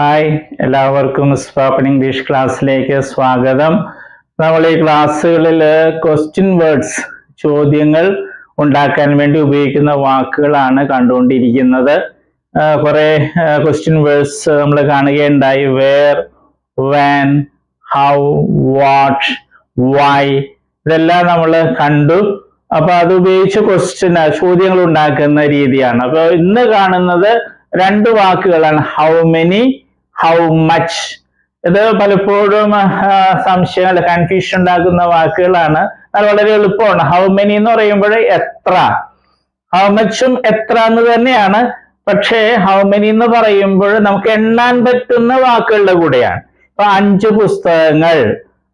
Hi എല്ലാവർക്കും spoken English ക്ലാസ്സിലേക്ക് സ്വാഗതം. നമ്മൾ ഈ ക്ലാസ്സുകളിൽ ക്വസ്റ്റ്യൻ വേർഡ്സ് ചോദ്യങ്ങൾ ഉണ്ടാക്കാൻ വേണ്ടി ഉപയോഗിക്കുന്ന വാക്കുകളാണ് കണ്ടുകൊണ്ടിരിക്കുന്നത്. കുറെ ക്വസ്റ്റ്യൻ വേർഡ്സ് നമ്മൾ കാണുകയുണ്ടായി. Where when how what why ഇതെല്ലാം നമ്മൾ കണ്ടു. അപ്പൊ അത് ഉപയോഗിച്ച് ക്വസ്റ്റ്യൻ ചോദ്യങ്ങൾ ഉണ്ടാക്കുന്ന രീതിയാണ്. അപ്പൊ ഇന്ന് കാണുന്നത് രണ്ട് വാക്കുകളാണ്. ഹൗ മെനി ഹൗ മച്ച് ഇത് പലപ്പോഴും സംശയങ്ങൾ കൺഫ്യൂഷൻ ഉണ്ടാക്കുന്ന വാക്കുകളാണ്. അത് വളരെ എളുപ്പമാണ്. ഹൗ മെനി എന്ന് പറയുമ്പോൾ എത്ര? ഹൗ മച്ചും എത്ര എന്ന് തന്നെയാണ്. പക്ഷേ ഹൗ മെനി എന്ന് പറയുമ്പോൾ നമുക്ക് എണ്ണാൻ പറ്റുന്ന വാക്കുകളുടെ കൂടെയാണ്. ഇപ്പൊ അഞ്ച് പുസ്തകങ്ങൾ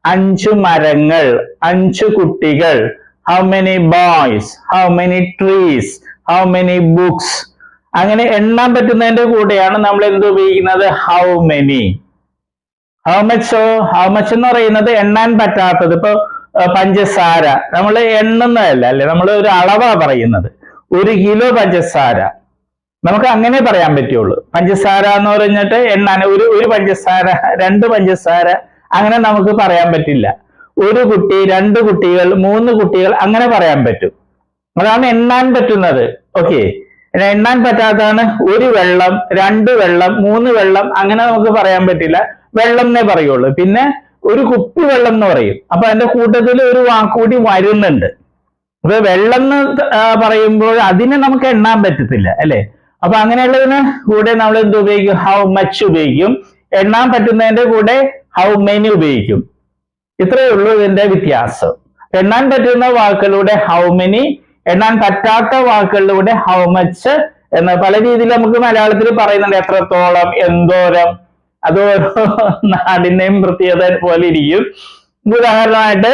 അഞ്ചു മരങ്ങൾ അഞ്ചു കുട്ടികൾ how many boys how many trees how many books അങ്ങനെ എണ്ണാൻ പറ്റുന്നതിന്റെ കൂടെയാണ് നമ്മൾ എന്ത് ഉപയോഗിക്കുന്നത്? How many how മച്ചോ how much എന്ന് പറയുന്നത് എണ്ണാൻ പറ്റാത്തത്. ഇപ്പൊ പഞ്ചസാര. നമ്മൾ എണ്ണുന്നതല്ല അല്ലെ? നമ്മൾ ഒരു അളവാ പറയുന്നത്. ഒരു കിലോ പഞ്ചസാര. നമുക്ക് അങ്ങനെ പറയാൻ പറ്റുള്ളൂ. പഞ്ചസാര എന്ന് പറഞ്ഞിട്ട് എണ്ണാൻ ഒരു ഒരു പഞ്ചസാര രണ്ട് പഞ്ചസാര അങ്ങനെ നമുക്ക് പറയാൻ പറ്റില്ല. ഒരു കുട്ടി രണ്ട് കുട്ടികൾ മൂന്ന് കുട്ടികൾ അങ്ങനെ പറയാൻ പറ്റും. അതാണ് എണ്ണാൻ പറ്റുന്നത്. ഓക്കെ എണ്ണാൻ പറ്റാത്തതാണ് ഒരു വെള്ളം രണ്ട് വെള്ളം മൂന്ന് വെള്ളം അങ്ങനെ നമുക്ക് പറയാൻ പറ്റില്ല. വെള്ളം എന്നേ പറയുള്ളൂ. പിന്നെ ഒരു കുപ്പി വെള്ളം എന്ന് പറയും. അപ്പൊ അതിന്റെ കൂട്ടത്തിൽ ഒരു വാക്കുകൂടി വരുന്നുണ്ട്. അപ്പൊ വെള്ളം എന്ന് പറയുമ്പോൾ അതിനെ നമുക്ക് എണ്ണാൻ പറ്റത്തില്ല അല്ലെ? അപ്പൊ അങ്ങനെയുള്ളതിന് കൂടെ നമ്മൾ എന്ത് ഉപയോഗിക്കും? ഹൗ മച്ച് ഉപയോഗിക്കും. എണ്ണാൻ പറ്റുന്നതിന്റെ കൂടെ ഹൗ മെനി ഉപയോഗിക്കും. ഇത്രയേ ഉള്ളൂ ഇതിന്റെ വ്യത്യാസം. എണ്ണാൻ പറ്റുന്ന വാക്കുകളുടെ ഹൗ മെനി എണ്ണാൻ പറ്റാത്ത വാക്കുകളിലൂടെ ഹൗ മച്ച് എന്ന് പല രീതിയിൽ നമുക്ക് മലയാളത്തിൽ പറയുന്നുണ്ട്. എത്രത്തോളം എന്തോരം അത് ഓരോ നാടിന്റെയും പ്രത്യേകത പോലെ ഇരിക്കും. ഉദാഹരണമായിട്ട്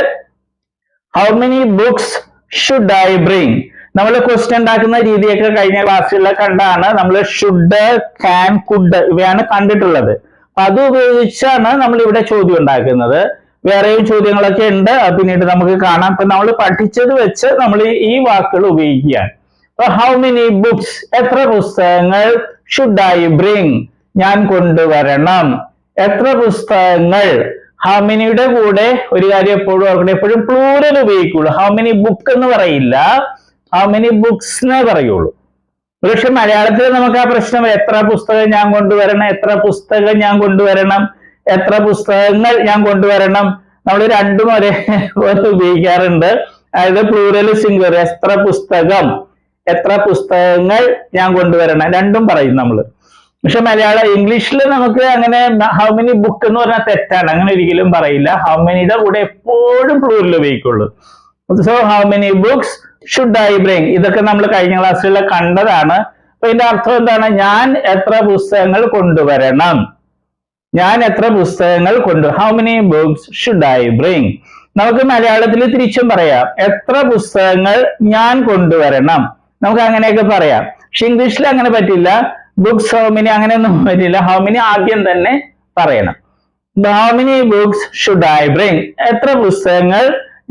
how many books should I bring നമ്മൾ ക്വസ്റ്റ്യൻ ഉണ്ടാക്കുന്ന രീതിയൊക്കെ കഴിഞ്ഞ ക്ലാസ്സിലൊക്കെ കണ്ടാണ് നമ്മൾ ഷുഡ് ക്യാൻ കുഡ് ഇവയാണ് കണ്ടിട്ടുള്ളത്. അപ്പൊ അത് ഉപയോഗിച്ചാണ് നമ്മൾ ഇവിടെ ചോദ്യം ഉണ്ടാക്കുന്നത്. വേറെയും ചോദ്യങ്ങളൊക്കെ ഉണ്ട്. പിന്നീട് നമുക്ക് കാണാം. ഇപ്പൊ നമ്മൾ പഠിച്ചത് വെച്ച് നമ്മൾ ഈ വാക്കുകൾ ഉപയോഗിക്കുകയാണ്. അപ്പൊ ഹൗ മെനി ബുക്സ് എത്ര പുസ്തകങ്ങൾ ഷുഡ് ഐ ബ്രിങ് ഞാൻ കൊണ്ടുവരണം. എത്ര പുസ്തകങ്ങൾ? ഹൗ മെനിയുടെ കൂടെ? ഒരു കാര്യം എപ്പോഴും ഓർക്കണം. എപ്പോഴും പ്ലൂരൽ ഉപയോഗിക്കുള്ളൂ. ഹൗ മെനി ബുക്ക് എന്ന് പറയില്ല. ഹൗ മെനി ബുക്സ് എന്നേ പറയുള്ളൂ. പക്ഷെ മലയാളത്തിൽ നമുക്ക് ആ പ്രശ്നം എത്ര പുസ്തകം ഞാൻ കൊണ്ടുവരണം എത്ര പുസ്തകം ഞാൻ കൊണ്ടുവരണം എത്ര പുസ്തകങ്ങൾ ഞാൻ കൊണ്ടുവരണം? നമ്മൾ രണ്ടും ഒരേ പോലെ ഉപയോഗിക്കാറുണ്ട്. അതായത് പ്ലൂറൽ സിംഗുലർ എത്ര പുസ്തകം എത്ര പുസ്തകങ്ങൾ ഞാൻ കൊണ്ടുവരണം? രണ്ടും പറയും നമ്മൾ പക്ഷെ മലയാളം ഇംഗ്ലീഷിൽ നമുക്ക് അങ്ങനെ ഹൗ മെനി ബുക്ക് എന്ന് പറഞ്ഞാൽ തെറ്റാണ്. അങ്ങനെ ഒരിക്കലും പറയില്ല. ഹൗ മെനിയുടെ കൂടെ എപ്പോഴും plural ഉപയോഗിക്കുള്ളൂ. So how many books should I bring ഇതൊക്കെ നമ്മൾ കഴിഞ്ഞ ക്ലാസ്സിലുള്ള കണ്ടതാണ്. അപ്പൊ ഇതിന്റെ അർത്ഥം എന്താണ്? ഞാൻ എത്ര പുസ്തകങ്ങൾ കൊണ്ടുവരണം? ഞാൻ എത്ര പുസ്തകങ്ങൾ കൊണ്ടു how many books should I bring നമുക്ക് മലയാളത്തിൽ തിരിച്ചും പറയാം എത്ര പുസ്തകങ്ങൾ ഞാൻ കൊണ്ടുവരണം നമുക്ക് അങ്ങനെയൊക്കെ പറയാം. പക്ഷെ ഇംഗ്ലീഷിൽ അങ്ങനെ പറ്റില്ല ബുക്സ് ഹൗ മെനി അങ്ങനെയൊന്നും പറ്റില്ല. ഹൗ മെനി ആദ്യം തന്നെ പറയണം. How many books should I bring എത്ര പുസ്തകങ്ങൾ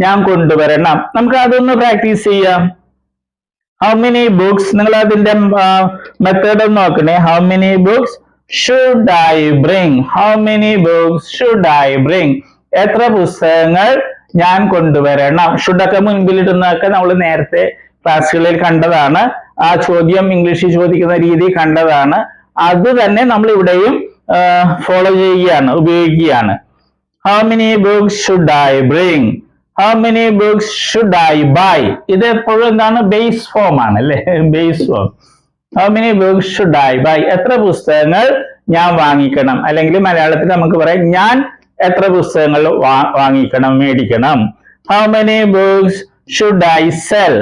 ഞാൻ കൊണ്ടുവരണം നമുക്ക് അതൊന്ന് പ്രാക്ടീസ് ചെയ്യാം. ഹൗ മെനി ബുക്സ് നിങ്ങൾ അതിന്റെ മെത്തേഡ് ഒന്ന് നോക്കണേ. How many books should I bring how many books should I bring എത്ര പുസ്തകങ്ങൾ ഞാൻ കൊണ്ടുവരണം? ഷുഡൊക്കെ മുൻപിലിടുന്നതൊക്കെ നമ്മൾ നേരത്തെ ക്ലാസ്സുകളിൽ കണ്ടതാണ്. ആ ചോദ്യം ഇംഗ്ലീഷിൽ ചോദിക്കുന്ന രീതി കണ്ടതാണ്. അത് തന്നെ നമ്മൾ ഇവിടെയും ഫോളോ ചെയ്യുകയാണ് ഉപയോഗിക്കുകയാണ്. How many books should I bring how many books should I buy ഇത് എപ്പോഴും എന്താണ്? ബേസ് ഫോം ആണ് അല്ലെ? Base form how many books should I buy എത്ര പുസ്തകങ്ങൾ ഞാൻ വാങ്ങിക്കണം? അല്ലെങ്കിൽ മലയാളത്തിൽ നമുക്ക് പറയാം ഞാൻ എത്ര പുസ്തകങ്ങൾ വാങ്ങിക്കണം മേടിക്കണം? How many books should I sell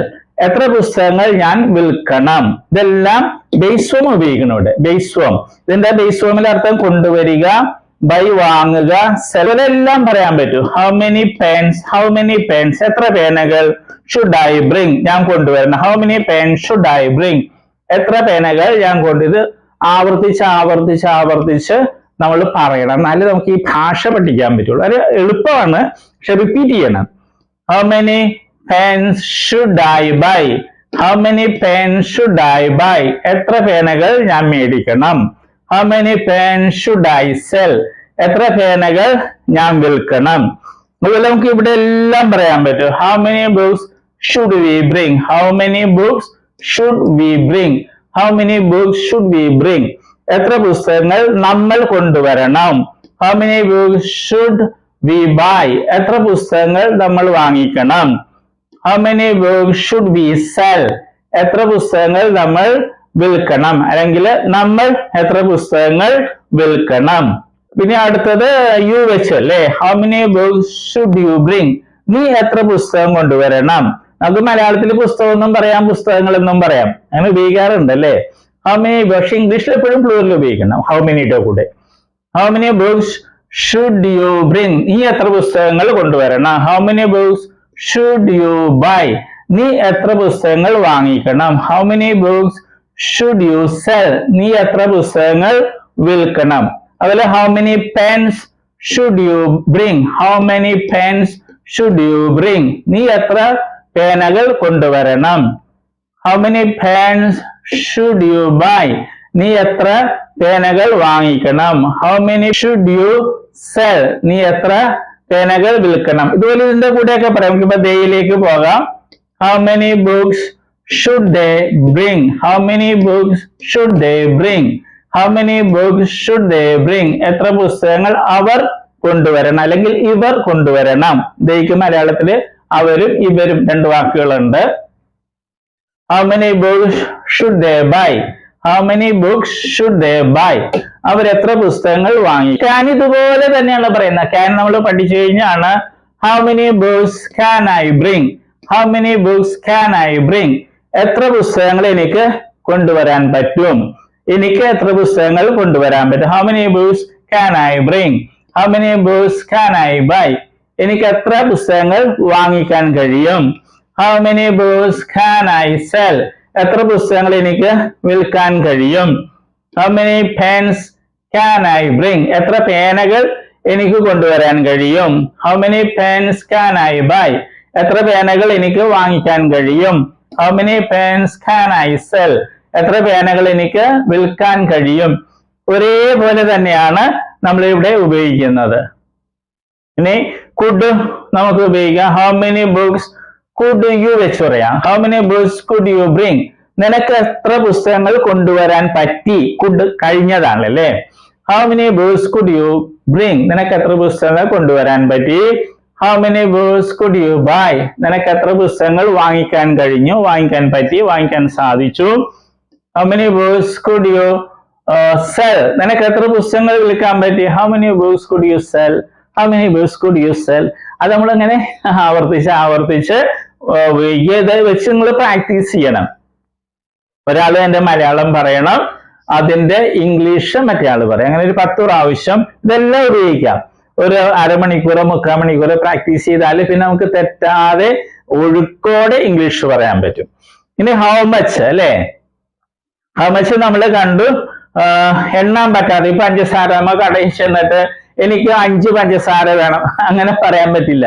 എത്ര പുസ്തകങ്ങൾ ഞാൻ വിൽക്കണം? ഇതെല്ലാം ബേസ് ഫോം ഉപയോഗിക്കണം ഇവിടെ ബേസ് ഫോം ഇതിന്റെ ബേസ് അർത്ഥം കൊണ്ടുവരിക ബൈ വാങ്ങുക സെലെല്ലാം പറയാൻ പറ്റും. How many pens how many pens എത്ര പേനകൾ ഷുഡ് ഐ ബ്രിങ് ഞാൻ കൊണ്ടുവരണം how many pens should I bring എത്ര പേനകൾ ഞാൻ കൊണ്ട് ഇത് ആവർത്തിച്ച് ആവർത്തിച്ച് ആവർത്തിച്ച് നമ്മൾ പറയണം. എന്നാലേ നമുക്ക് ഈ ഭാഷ പഠിക്കാൻ പറ്റുള്ളൂ. അത് എളുപ്പമാണ് പക്ഷെ റിപ്പീറ്റ് ചെയ്യണം. How many pens should I buy how many pens should I buy എത്ര പേനകൾ ഞാൻ മേടിക്കണം? How many pens should I sell എത്ര പേനകൾ ഞാൻ വിൽക്കണം? അതുപോലെ നമുക്ക് ഇവിടെ എല്ലാം പറയാൻ പറ്റും. How many books should we bring how many books should we bring how many books should we bring എത്ര പുസ്തകങ്ങൾ നമ്മൾ കൊണ്ടുവരണം? How many books should we buy എത്ര പുസ്തകങ്ങൾ നമ്മൾ വാങ്ങിക്കണം? How many books should we sell എത്ര പുസ്തകങ്ങൾ നമ്മൾ വിൽക്കണം? അല്ലെങ്കിൽ നമ്മൾ എത്ര പുസ്തകങ്ങൾ വിൽക്കണം? പിന്നെ അടുത്തത് യു വെച്ച് അല്ലേ? How many books should you bring നീ എത്ര പുസ്തകം കൊണ്ടുവരണം? നമുക്ക് മലയാളത്തിൽ പുസ്തകം എന്നും പറയാം പുസ്തകങ്ങൾ എന്നും പറയാം. അങ്ങനെ ഉപയോഗിക്കാറുണ്ട് അല്ലേ ഹൗ മെനി പക്ഷെ ഇംഗ്ലീഷിൽ എപ്പോഴും പ്ലൂറിൽ ഉപയോഗിക്കണം. ഹൗ മെനിയുടെ കൂടെ. How many books should you bring നീ എത്ര പുസ്തകങ്ങൾ കൊണ്ടുവരണം? How many books should you buy നീ എത്ര പുസ്തകങ്ങൾ വാങ്ങിക്കണം? How many books should you sell നീ എത്ര പുസ്തകങ്ങൾ വിൽക്കണം? അതുപോലെ how many pens should you bring how many pens should you bring നീ എത്ര പേനകൾ കൊണ്ടുവരണം. How many pens should you buy നീ എത്ര പേനകൾ വാങ്ങിക്കണം? How many should you sell നീ എത്ര പേനകൾ വിൽക്കണം? ഇതുപോലെ ഇതിന്റെ കൂടെയൊക്കെ പറയാം. നമുക്ക് ഇപ്പൊ ദയിലേക്ക് പോകാം. How many books should they bring how many books should they bring how many books should they bring എത്ര പുസ്തകങ്ങൾ അവർ കൊണ്ടുവരണം? അല്ലെങ്കിൽ ഇവർ കൊണ്ടുവരണം. ദയ്ക്ക് മലയാളത്തിൽ അവരും ഇവരും രണ്ട് വാക്കുകളുണ്ട്. How many books should they buy how many books should they buy അവർ എത്ര പുസ്തകങ്ങൾ വാങ്ങി? ക്യാൻ ഇതുപോലെ തന്നെയാണ് പറയുന്നത്. ക്യാൻ നമ്മൾ പഠിച്ചു കഴിഞ്ഞാണ്. How many books can I bring how many books can I bring എത്ര പുസ്തകങ്ങൾ എനിക്ക് കൊണ്ടുവരാൻ പറ്റും? എനിക്ക് എത്ര പുസ്തകങ്ങൾ കൊണ്ടുവരാൻ പറ്റും? How many books can I bring how many books can I buy എനിക്ക് എത്ര പുസ്തകങ്ങൾ വാങ്ങിക്കാൻ കഴിയും? How many books can I sell എത്ര പുസ്തകങ്ങൾ എനിക്ക് വിൽക്കാൻ കഴിയും? How many pens can I bring എത്ര പേനകൾ എനിക്ക് കൊണ്ടുവരാൻ കഴിയും? How many pens can I buy എത്ര പേനകൾ എനിക്ക് വാങ്ങിക്കാൻ കഴിയും? How many pens can I sell എത്ര പേനകൾ എനിക്ക് വിൽക്കാൻ കഴിയും? ഒരേപോലെ തന്നെയാണ് നമ്മൾ ഇവിടെ ഉപയോഗിക്കുന്നത്. ഇനി കുഡ് നമുക്ക് ഉപയോഗിക്കാം. How many books could you വെച്ച് പറയാം. How many books could you bring നിനക്ക് എത്ര പുസ്തകങ്ങൾ കൊണ്ടുവരാൻ പറ്റി? കുഡ് കഴിഞ്ഞതാണ് അല്ലേ? How many books could you bring നിനക്ക് എത്ര പുസ്തകങ്ങൾ കൊണ്ടുവരാൻ പറ്റി? How many books could you buy നിനക്ക് എത്ര പുസ്തകങ്ങൾ വാങ്ങിക്കാൻ കഴിഞ്ഞു? വാങ്ങിക്കാൻ പറ്റി? വാങ്ങിക്കാൻ സാധിച്ചു. How many books could you sell നിനക്ക് എത്ര പുസ്തകങ്ങൾ വിൽക്കാൻ പറ്റി? How many books could you sell how many books could you sell അത് നമ്മളിങ്ങനെ ആവർത്തിച്ച് ആവർത്തിച്ച് ഉപയോഗിക്കുക. വെച്ച് നിങ്ങൾ പ്രാക്ടീസ് ചെയ്യണം. ഒരാൾ എന്റെ മലയാളം പറയണം അതിന്റെ ഇംഗ്ലീഷ് മറ്റേ ആൾ പറയും. അങ്ങനെ ഒരു പത്ത് പ്രാവശ്യം ഇതെല്ലാം ഉപയോഗിക്കാം. ഒരു അരമണിക്കൂറോ മുക്കാൽ മണിക്കൂറോ പ്രാക്ടീസ് ചെയ്താൽ പിന്നെ നമുക്ക് തെറ്റാതെ ഒഴുക്കോടെ ഇംഗ്ലീഷ് പറയാൻ പറ്റും. ഇനി ഹൗ മച്ച് അല്ലേ? ഹൗ മച്ച് നമ്മൾ കണ്ടു. എണ്ണാൻ പറ്റാതെ ഇപ്പൊ പഞ്ചസാര നമ്മ കടയിൽ ചെന്നിട്ട് എനിക്ക് അഞ്ച് പഞ്ചസാര വേണം. അങ്ങനെ പറയാൻ പറ്റില്ല.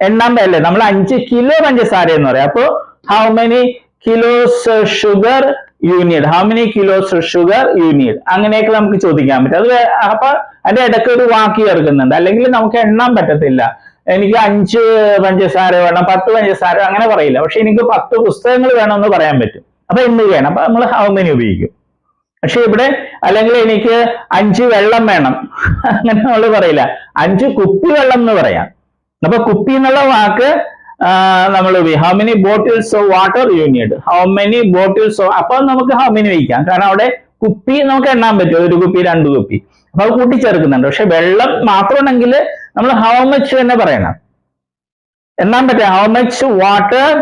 എണ്ണാൻ അല്ലേ നമ്മൾ അഞ്ച് കിലോ പഞ്ചസാര എന്ന് പറയാം. അപ്പോ how many kilos sugar you need how many kilos sugar you need അങ്ങനെയൊക്കെ നമുക്ക് ചോദിക്കാൻ പറ്റും. അത് അപ്പൊ അതിന്റെ ഇടയ്ക്ക് ഒരു വാക്ക് ചേർക്കുന്നുണ്ട്. അല്ലെങ്കിൽ നമുക്ക് എണ്ണാൻ പറ്റത്തില്ല. എനിക്ക് അഞ്ച് പഞ്ചസാര വേണം പത്ത് പഞ്ചസാര അങ്ങനെ പറയില്ല. പക്ഷെ എനിക്ക് പത്ത് പുസ്തകങ്ങൾ വേണമെന്ന് പറയാൻ പറ്റും. അപ്പൊ എന്ത് ചെയ്യണം അപ്പൊ നമ്മൾ ഹൗ മെനി ഉപയോഗിക്കും? പക്ഷെ ഇവിടെ അല്ലെങ്കിൽ എനിക്ക് അഞ്ച് വെള്ളം വേണം. അങ്ങനെ നമ്മൾ പറയില്ല. അഞ്ച് കുപ്പി വെള്ളം എന്ന് പറയാം. അപ്പൊ കുപ്പി എന്നുള്ള വാക്ക് നമ്മൾ how many bottles of water you need how many bottles of അപ്പൊ നമുക്ക് ഹൗ മെനി വയ്ക്കാം. കാരണം അവിടെ കുപ്പി നമുക്ക് എണ്ണാൻ പറ്റും. ഒരു കുപ്പി രണ്ട് കുപ്പി. അപ്പൊ അത് കൂട്ടിച്ചേർക്കുന്നുണ്ട്. പക്ഷെ വെള്ളം മാത്രമാണെങ്കിൽ നമ്മൾ ഹൗ മച്ച് തന്നെ പറയണം. എണ്ണാൻ പറ്റും how much water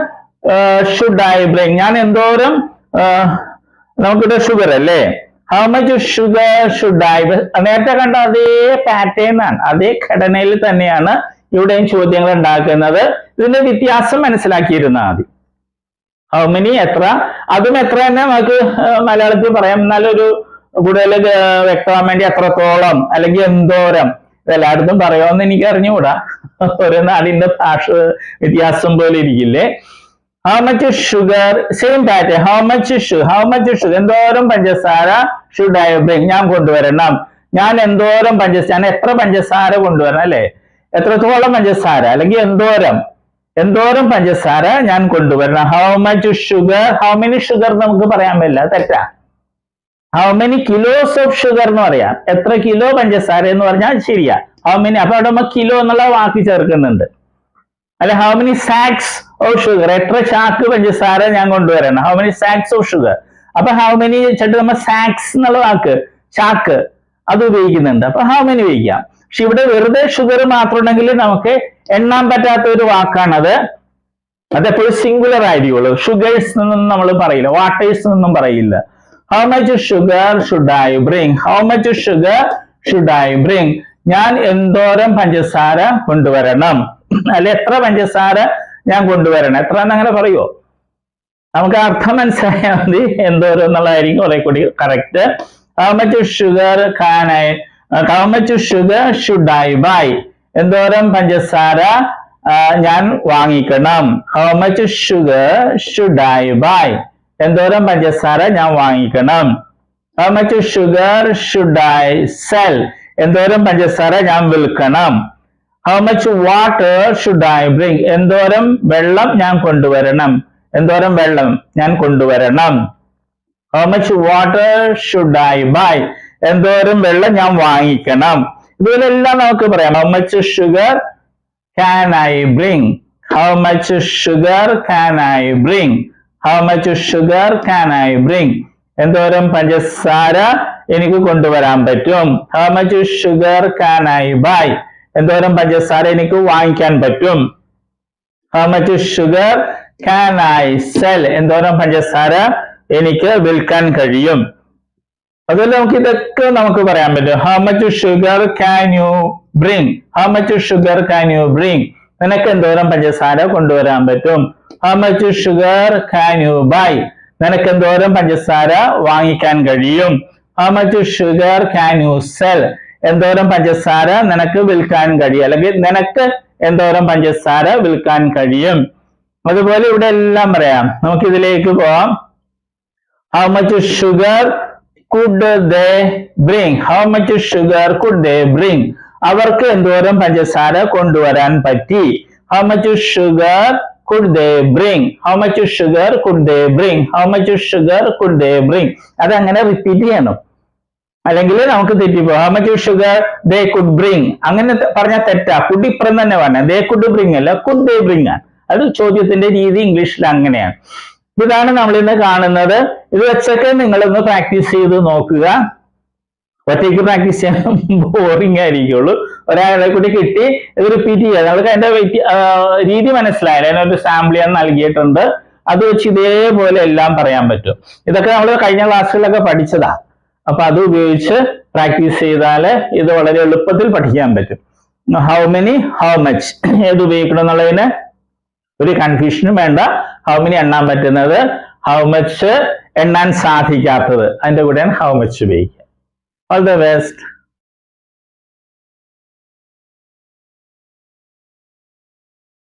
should I bring ഞാൻ എന്തോരം നമുക്കിവിടെ ഷുഗർ അല്ലേ? How much sugar should I നേരത്തെ കണ്ട അതേ പാറ്റേൺ ആണ്. അതേ ഘടനയിൽ തന്നെയാണ് ഇവിടെയും ചോദ്യങ്ങൾ ഉണ്ടാക്കുന്നത്. ഇതിന്റെ വ്യത്യാസം മനസ്സിലാക്കിയിരുന്നാൽ മതി. ഹൗ മെനി എത്ര? അതും എത്ര തന്നെ നമുക്ക് മലയാളത്തിൽ പറയാം. എന്നാലൊരു കൂടുതൽ വ്യക്തമാൻ വേണ്ടി എത്രത്തോളം അല്ലെങ്കിൽ എന്തോരം ഇതെല്ലായിടത്തും പറയുമെന്ന് എനിക്ക് അറിഞ്ഞുകൂടാ ഓരോ നാടിന്റെ ഭാഷ വ്യത്യാസം പോലെ ഇരിക്കില്ലേ? How much sugar same pattern how much how much sugar എന്തോരം പഞ്ചസാര ഷുഡ് ഐ ബ്രിങ് ഞാൻ കൊണ്ടുവരണം. ഞാൻ എന്തോരം പഞ്ചസാര ഞാൻ എത്ര പഞ്ചസാര കൊണ്ടുവരണം അല്ലെ? എത്രത്തോളം പഞ്ചസാര? അല്ലെങ്കിൽ എന്തോരം? എന്തോരം പഞ്ചസാര ഞാൻ കൊണ്ടുവരണം? How much sugar how many sugar നമുക്ക് പറയാൻ പറ്റില്ല. തെറ്റാ. How many kilos of sugar എന്ന് പറയാം. എത്ര കിലോ പഞ്ചസാര എന്ന് പറഞ്ഞാൽ ശരിയാ. ഹൗ മെനി അപ്പൊ അവിടെ കിലോ എന്നുള്ള വാക്ക് ചേർക്കുന്നുണ്ട്. അല്ലെ how many sacks of sugar എത്ര ചാക്ക് പഞ്ചസാര ഞാൻ കൊണ്ടുവരണം. How many sacks of sugar അപ്പൊ ഹൗ മെനി ചേട്ടൻ നമ്മൾ സാക്സ് എന്നുള്ള വാക്ക് ചാക്ക് അത് ഉപയോഗിക്കുന്നുണ്ട്. അപ്പൊ ഹൗ മെനി ഉപയോഗിക്കാം? പക്ഷെ ഇവിടെ വെറുതെ ഷുഗർ മാത്രം ഉണ്ടെങ്കിൽ നമുക്ക് എണ്ണാൻ പറ്റാത്ത ഒരു വാക്കാണത്. അതെപ്പോഴും സിംഗുലർ ആയിരിക്കുള്ളൂ. ഷുഗേഴ്സ് നിന്നും നമ്മൾ പറയില്ല. വാട്ടേഴ്സ് നിന്നും പറയില്ല. How much sugar should I bring how much sugar should I bring ഞാൻ എന്തോരം പഞ്ചസാര കൊണ്ടുവരണം? അല്ലെ എത്ര പഞ്ചസാര ഞാൻ കൊണ്ടുവരണം. എത്ര അങ്ങനെ പറയുമോ നമുക്ക് അർത്ഥം മനസ്സിലായാൽ മതി. എന്തോരം എന്നുള്ളതായിരിക്കും കുറെ കൂടി correct how much sugar can I how much sugar should I buy എന്തോരം പഞ്ചസാര ഞാൻ വാങ്ങിക്കണം. How much sugar should I buy എന്തോരം പഞ്ചസാര ഞാൻ വാങ്ങിക്കണം. How much sugar should I sell എന്തോരം പഞ്ചസാര ഞാൻ വിൽക്കണം. How much water should I bring എന്തോരം വെള്ളം ഞാൻ കൊണ്ടുവരണം? എന്തോരം വെള്ളം ഞാൻ കൊണ്ടുവരണം? How much water should I buy എന്തോരം വെള്ളം ഞാൻ വാങ്ങിക്കണം? ഇതിലെല്ലാം നമുക്ക് പറയാം. How much sugar can I bring how much sugar can I bring how much sugar can I bring എന്തോരം പഞ്ചസാര എനിക്ക് കൊണ്ടുവരാൻ പറ്റും? How much sugar can I buy എന്തോരം പഞ്ചസാര എനിക്ക് വാങ്ങിക്കാൻ പറ്റും? How much sugar can I sell എന്തോരം പഞ്ചസാര എനിക്ക് വിൽക്കാൻ കഴിയും? അതുപോലെ നമുക്ക് ഇതൊക്കെ നമുക്ക് പറയാൻ പറ്റും. How much sugar can you bring how much sugar can you bring നിനക്ക് എന്തോരം പഞ്ചസാര കൊണ്ടുവരാൻ പറ്റും? How much sugar can you buy നിനക്ക് എന്തോരം പഞ്ചസാര വാങ്ങിക്കാൻ കഴിയും? How much sugar can you sell എന്തോരം പഞ്ചസാര നിനക്ക് വിൽക്കാൻ കഴിയും? അല്ലെങ്കിൽ നിനക്ക് എന്തോരം പഞ്ചസാര വിൽക്കാൻ കഴിയും? അതുപോലെ ഇവിടെ എല്ലാം പറയാം. നമുക്ക് ഇതിലേക്ക് പോവാം. How much sugar could they bring how much sugar could they bring അവർക്ക് എന്തോരം പഞ്ചസാര കൊണ്ടുവരാൻ പറ്റി? How much sugar could they bring how much sugar could they bring how much sugar could they bring അതങ്ങനെ റിപ്പീറ്റ് ചെയ്യണം. അല്ലെങ്കിൽ നമുക്ക് തെറ്റിപ്പോ how sugar they could bring അങ്ങനെ പറഞ്ഞാൽ തെറ്റാ. കുഡ് ഇപ്പുറം തന്നെ പറഞ്ഞ. ദേ കുഡ് ബ്രിങ് അല്ല കുഡ് ദേ ബ്രിങ് ആണ്. അത് ചോദ്യത്തിന്റെ രീതി ഇംഗ്ലീഷിൽ അങ്ങനെയാണ്. ഇതാണ് നമ്മൾ ഇന്ന് കാണുന്നത്. ഇത് വെച്ചൊക്കെ നിങ്ങളൊന്ന് പ്രാക്ടീസ് ചെയ്ത് നോക്കുക. ഒറ്റയ്ക്ക് പ്രാക്ടീസ് ചെയ്യാൻ ബോറിംഗ് ആയിരിക്കുള്ളൂ. ഒരാളെ കൂടി കിട്ടി ഇത് റിപ്പീറ്റ് ചെയ്യുക. നമ്മൾക്ക് അതിന്റെ രീതി മനസ്സിലായില്ല. അതിനൊരു സാമ്പിൾ ഞാൻ നൽകിയിട്ടുണ്ട്. അത് വെച്ച് ഇതേപോലെ എല്ലാം പറയാൻ പറ്റും. ഇതൊക്കെ നമ്മൾ കഴിഞ്ഞ ക്ലാസ്സുകളിലൊക്കെ പഠിച്ചതാ. അപ്പൊ അത് ഉപയോഗിച്ച് പ്രാക്ടീസ് ചെയ്താൽ ഇത് വളരെ എളുപ്പത്തിൽ പഠിക്കാൻ പറ്റും. ഹൗ മെനി ഹൗ മച്ച് ഏത് ഉപയോഗിക്കണം എന്നുള്ളതിന് ഒരു കൺഫ്യൂഷനും വേണ്ട. ഹൗ മെനി എണ്ണാൻ പറ്റുന്നത്? ഹൗ മച്ച് എണ്ണാൻ സാധിക്കാത്തത്. അതിന്റെ കൂടെയാണ് ഹൗ മച്ച് ഉപയോഗിക്കുക. All the best